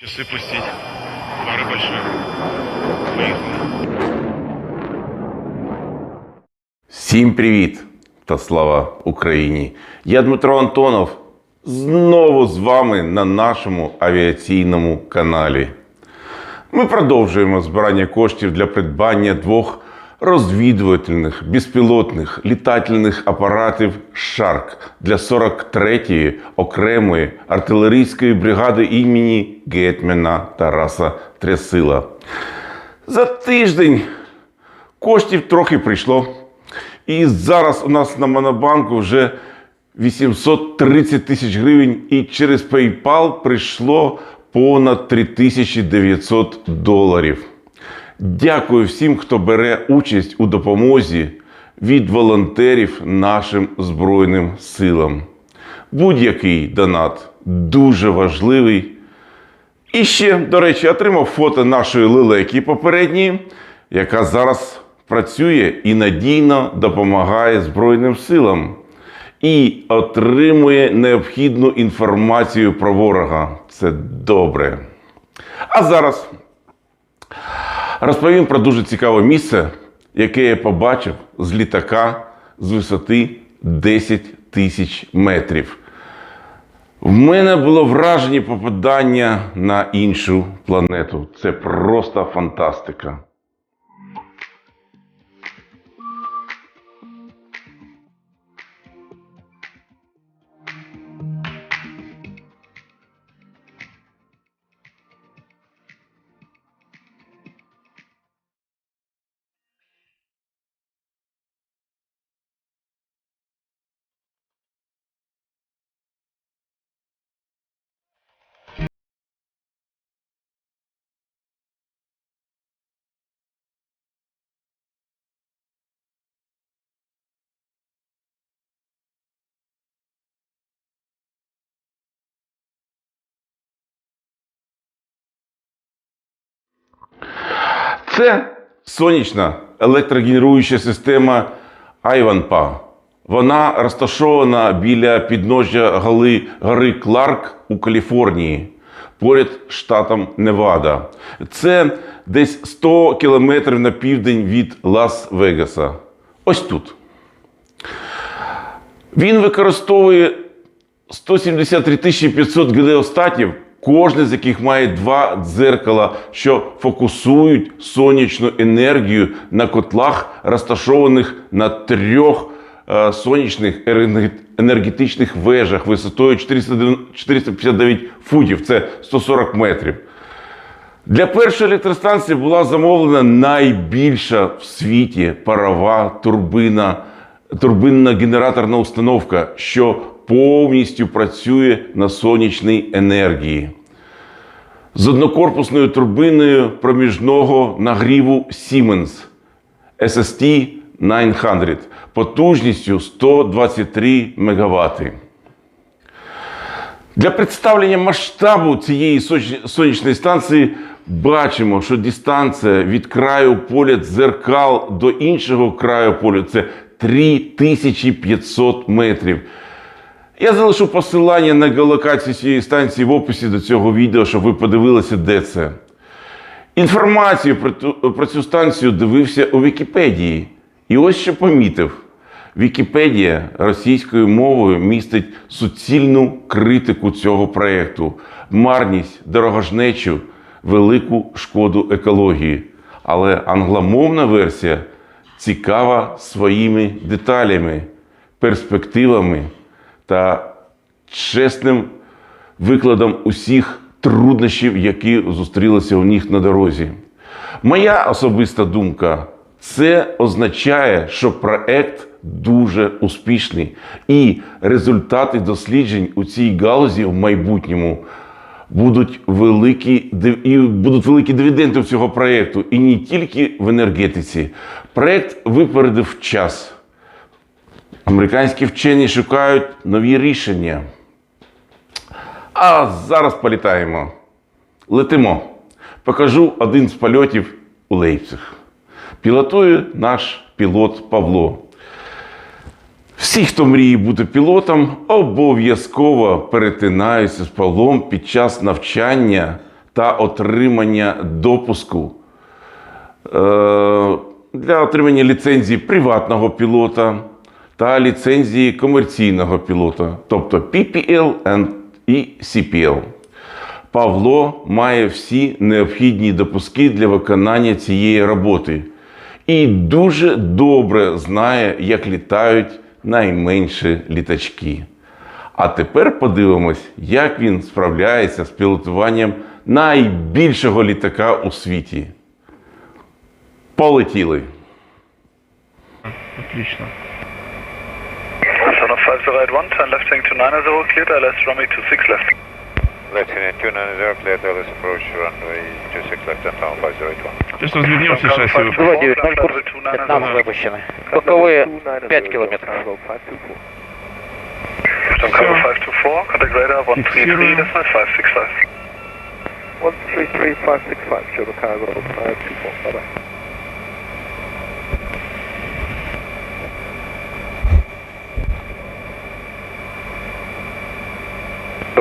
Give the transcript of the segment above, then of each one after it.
Часы пустить. Пара большая. Поехали. Всім привіт та слава Україні! Я Дмитро Антонов. Знову з вами на нашому авіаційному каналі. Ми продовжуємо збирання коштів для придбання двох розвідувальних безпілотних літательних апаратів Шарк для 43-ї окремої артилерійської бригади імені Гетьмана Тараса Трясила. За тиждень коштів трохи прийшло. І зараз у нас на Монобанку вже 830 тисяч гривень, і через PayPal прийшло понад 3900 доларів. Дякую всім, хто бере участь у допомозі від волонтерів нашим Збройним силам. Будь-який донат дуже важливий. І ще, до речі, отримав фото нашої лелеки попередньої, яка зараз працює і надійно допомагає Збройним силам. І отримує необхідну інформацію про ворога. Це добре. А зараз розповім про дуже цікаве місце, яке я побачив з літака з висоти 10 тисяч метрів. В мене було враження попадання на іншу планету. Це просто фантастика. Це сонячна електрогенеруюча система Айванпа. Вона розташована біля підножжя гори, гори Кларк у Каліфорнії, поряд штатом Невада. Це десь 100 кілометрів на південь від Лас-Вегаса. Ось тут. Він використовує 173 500 геліостатів, кожне з яких має два дзеркала, що фокусують сонячну енергію на котлах, розташованих на трьох е, сонячних енергетичних вежах висотою 459 футів, це 140 метрів. Для першої електростанції була замовлена найбільша в світі парова турбина, турбинна генераторна установка, що повністю працює на сонячній енергії. З однокорпусною турбиною проміжного нагріву Siemens SST 900 потужністю 123 МВт. Для представлення масштабу цієї сонячної станції бачимо, що дистанція від краю поля дзеркал до іншого краю поля це 3500 метрів. Я залишу посилання на геолокацію цієї станції в описі до цього відео, щоб ви подивилися, де це. Інформацію про, ту- про цю станцію дивився у Вікіпедії. І ось що помітив. Вікіпедія російською мовою містить суцільну критику цього проєкту, марність, дорогожнечу, велику шкоду екології. Але англомовна версія цікава своїми деталями, перспективами та чесним викладом усіх труднощів, які зустрілися у них на дорозі. Моя особиста думка це означає, що проект дуже успішний, і результати досліджень у цій галузі в майбутньому будуть великі і будуть великі дивіденди цього проекту, і не тільки в енергетиці. Проект випередив час. Американські вчені шукають нові рішення. А зараз політаємо. Летимо. Покажу один з польотів у Лейпциг. Пілотує наш пілот Павло. Всі, хто мріє бути пілотом, обов'язково перетинаються з Павлом під час навчання та отримання допуску е, для отримання ліцензії приватного пілота та ліцензії комерційного пілота, тобто PPL і CPL. Павло має всі необхідні допуски для виконання цієї роботи і дуже добре знає, як літають найменші літачки. А тепер подивимось, як він справляється з пілотуванням найбільшого літака у світі. Полетіли. Отлично. Son of 5081, turn left heading to 90, cleared LS runway 26 left. Left in 290, clear to LS approach runway 26 left and down 5081. Сейчас развернемся, шасси выпустим. 290, курс 15 выпущены. Боковые 5 километров. From cover 524, contact radar 133, decimal 565. 133565, Chicago 524, bye-bye.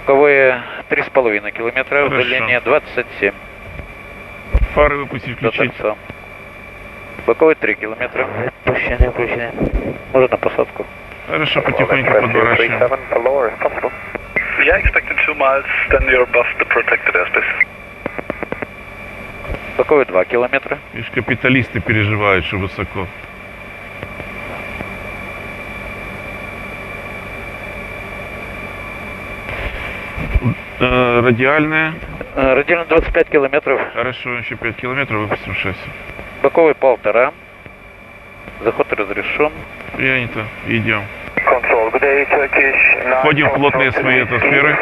Боковые 3,5 километра, Хорошо. удаление 27 Фары выпустить, до включить. торца. Боковые 3 километра. Включены, включены. Можно на посадку. Хорошо, потихоньку подворачиваем. 37, below is comfortable. Yeah, expecting 2 miles, then you're above the protected airspace. Боковые 2 километра. Видишь, капиталисты переживают, что высоко. Э, радиальная. Э, Радиально 25 километров. Хорошо, еще 5 километров выпустим шасси. Боковый полтора. Заход разрешен. Принято. Идем. Входим в плотные свои атмосферы.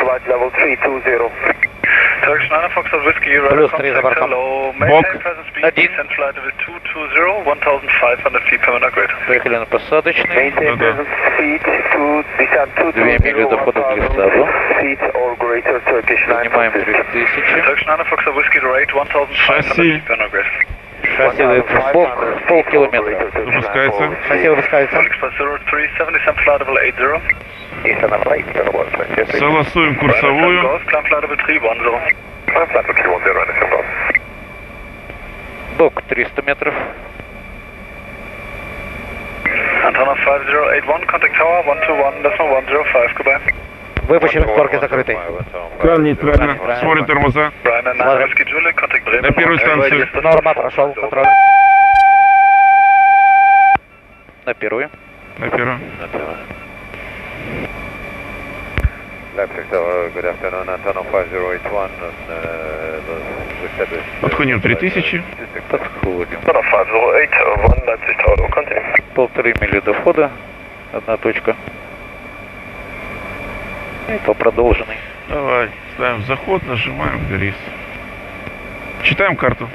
Flight level 320. Turkish 9 Foxtrot Whiskey, you're Плюс right три за contact, бортом. hello. Бок. Maintain present speed, Один. descent flight level 220, 1500 feet per minute grade. Поехали на посадочный. Maintain Да-да. present speed to descent 220. Две мили до входа в глиссаду. Feet or greater, Turkish 9 Занимаем 3000. Turkish 9 Foxtrot Whiskey, rate 1500 Шасси. feet per minute grade. Шасси в пол, полкилометра. Выпускается. Шасси выпускается. Express 0370, descent flight level 80. Eastern flight level 26. Согласуем курсовую. Golf, climb flight level 310. Flight level 310, anything else? Бок 300 метров. Antenna 5081, contact tower 121, decimal 105, goodbye. Выпущен, створки закрыты. Кран нейтрально. Смотрим тормоза. Brian 9 Смотрим. Whiskey Julie, contact Bremen. На первую станцию. Норма, прошел контроль. На первую. На первую. Left Tower, good afternoon, Antonov 5081, uh, established. Подходим 3000. Подходим. Antenna 5081, Leipzig Tower, continue. Полторы мили до входа. Одна точка. И по продолженной. Давай. Ставим заход, нажимаем рейс. Читаем карту.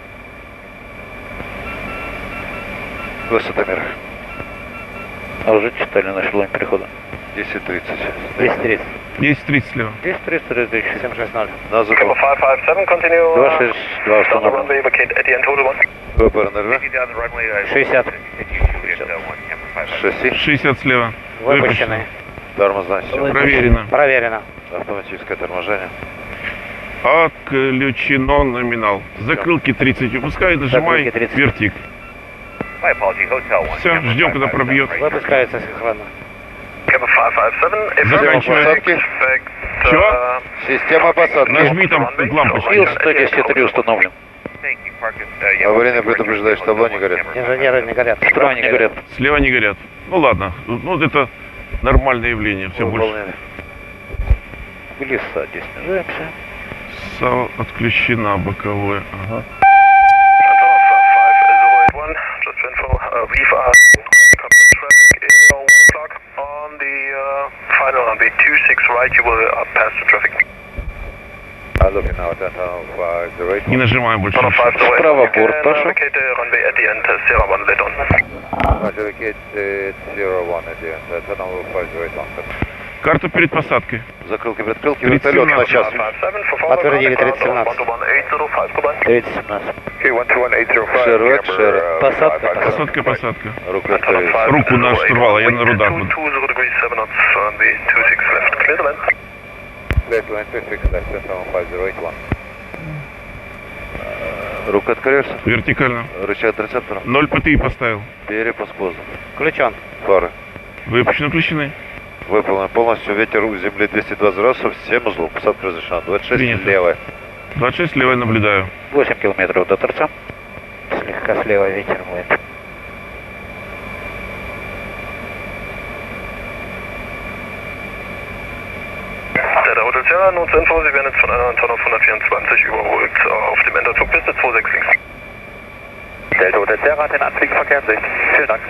Высотомер. А уже читали наш лайн перехода. 10.30. 230. 10.30 слева. 230, 760. На звук. Number 557, continue. 262 Down the установлен. runway, vacate at the end, hold on. ВПР НРВ. 60. Шасси. 60 слева. Выпущены. Тормозная система. Проверено. Проверено. Автоматическое торможение. Отключено номинал. Закрылки 30 выпускай, нажимай Закрылки 30. вертик. Все, ждем, когда пробьет. Выпускается синхронно. Number 557, if Заканчиваем. Чё? uh, Система посадки. Нажми там лампочку. Ил 110.3 установлен. Аварийное предупреждает, что табло не горит. Инженеры не горят. Справа не горят. Слева не горят. Ну ладно, ну это нормальное явление. Все больше. Выполнили. В леса здесь снижаемся. САУ отключена боковое. Ага. Antonov 5081, just for info, uh, we've uh, helicopter traffic in your 1 o'clock on the uh, final runway 26 right, you will uh, pass the traffic. I'm looking now at Antonov Не 508. нажимаем больше. Antonov 508, Справа борт, Паша. vacate the runway at the end, Sierra 1 lid on. Roger, vacate 01 at the end. Antonov 508. Карту перед посадкой. Закрылки, предкрылки, 30 вертолет на час. 57 for Подтвердили, 3017. 121.805, goodbye. 3017. Okay, 121.805. Шервет, шер. Посадка. Посадка, посадка. Руку. Руку на штурвал, а я на рудах буду. 20 degrees 7 knots on the 26 left. Clear the land. Left line 26, left Antonov 5081. Рука откроешься. Вертикально. Рычаг рецептора. 0 ПТИ поставил. Перепуск воздуха. Включен. Фары. Выпущены, включены. Выполнен полностью. Ветер у земли 220 градусов. 7 узлов. Посадка разрешена. 26 Принято. левая. 26 левой наблюдаю. 8 километров до торца. Слегка слева ветер будет. Der Hotel Sierra, Notsinfo, Sie werden jetzt von einer Anton auf 124 überholt auf dem Enterzug bis 26 links. Delta Hotel Sierra hat den Anflugverkehr in Sicht. Vielen Dank.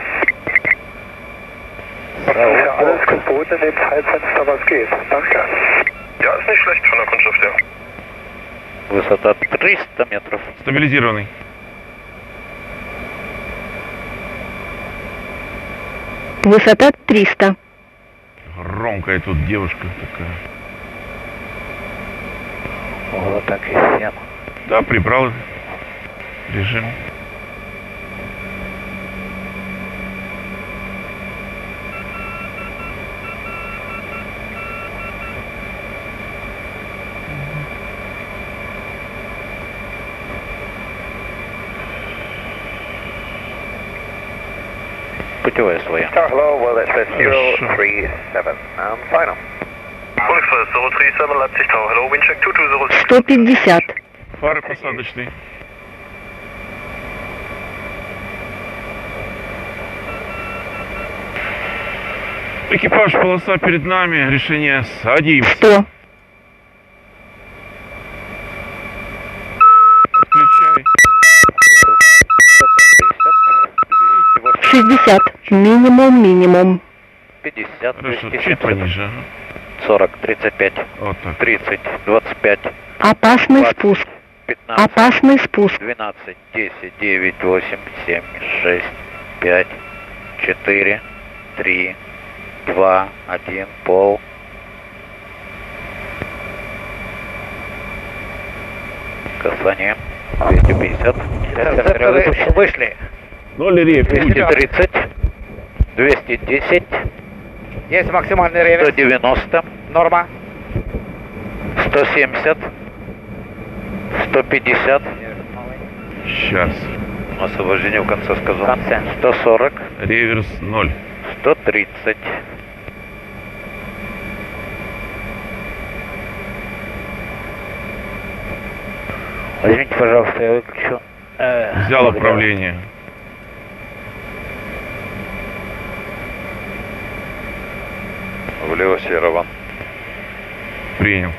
Ja, alles geboten in dem Zeitfenster, was geht. Danke. Ja, ist nicht schlecht von der Kundschaft, ja. Высота 300 метров. Стабилизированный. Высота 300. Громкая тут девушка такая. Вот так и всем. Да, прибрал режим. Путевая своя. Star hello, well that's a Хорошо. 037. And final. 150. Фары посадочные. Экипаж, полоса перед нами. Решение садимся. 100. Включай. 60. Минимум, минимум. 50, Хорошо, 270, чуть пониже. Ага. 40, 35, Вот так. 30, 25, Опасный спуск. 15, Опасный спуск. 12, 10, 9, 8, 7, 6, 5, 4, 3, 2, 1, пол. Касание. 250. Вышли. Вышли. Ноль рейф будет. 230. 210. Есть максимальный реверс. 190. Норма. 170. 150. Сейчас. Освобождение в конце сказал. конце. 140. Реверс ноль. 130. Извините, пожалуйста, я выключу. Э, Взял благодарю. управление. Влево Северо-Ван. Принял.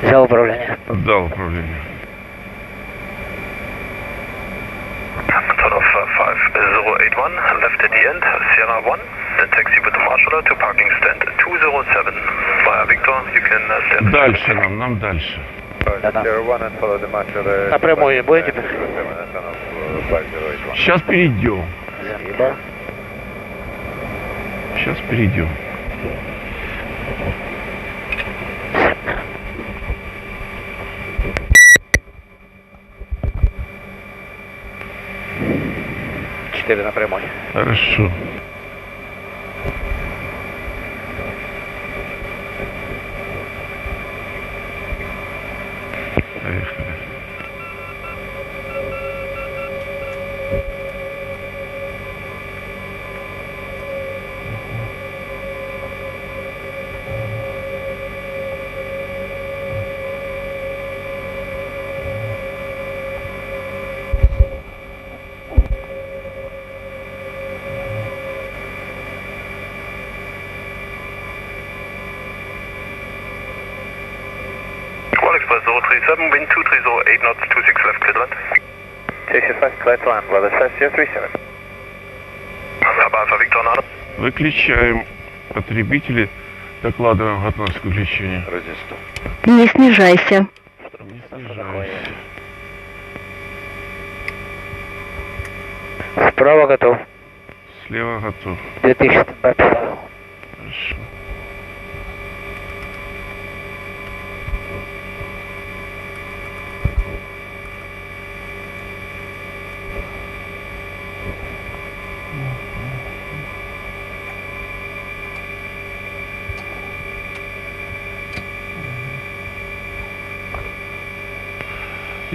Взял управление. Отдал управление. Anton of uh, 5081, left at the end, Sierra 1, then taxi with the marshaller to parking stand 207. Via Victor, you can uh, stand. Дальше нам, нам дальше. The march of the... Напрямую будете? Of 5081. Сейчас перейдем. Спасибо. Сейчас перейдем. Четыре напрямую. Хорошо. 037, wind 2308 knots, 26 left, clear to land. 65, clear to land, weather says 037. Papa Alpha Victor Nano. Выключаем потребители. Докладываем готовность к выключению. Разнесу. Не снижайся. Не снижайся. Справа готов. Слева готов. 2000 стандартов. Хорошо.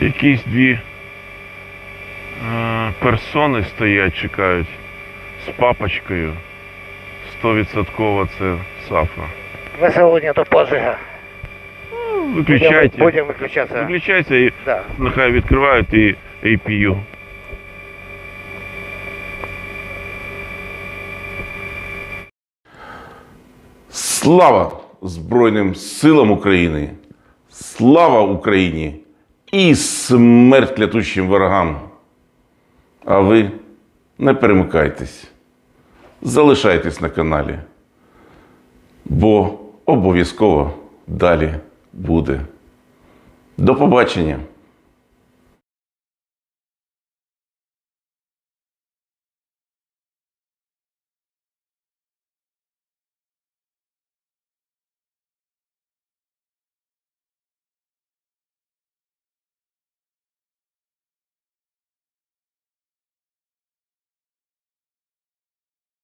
Якісь дві е, персони стоять, чекають з папочкою. Стовідсотково це Сафа. ВСУ нету подвига. Ну, Виключайте. Будем, будем выключаться. Виключайте і Да. нехай відкривають і APU. Слава Збройним силам України! Слава Україні! І смерть лятущим ворогам! А ви не перемикайтесь, залишайтесь на каналі, бо обов'язково далі буде. До побачення!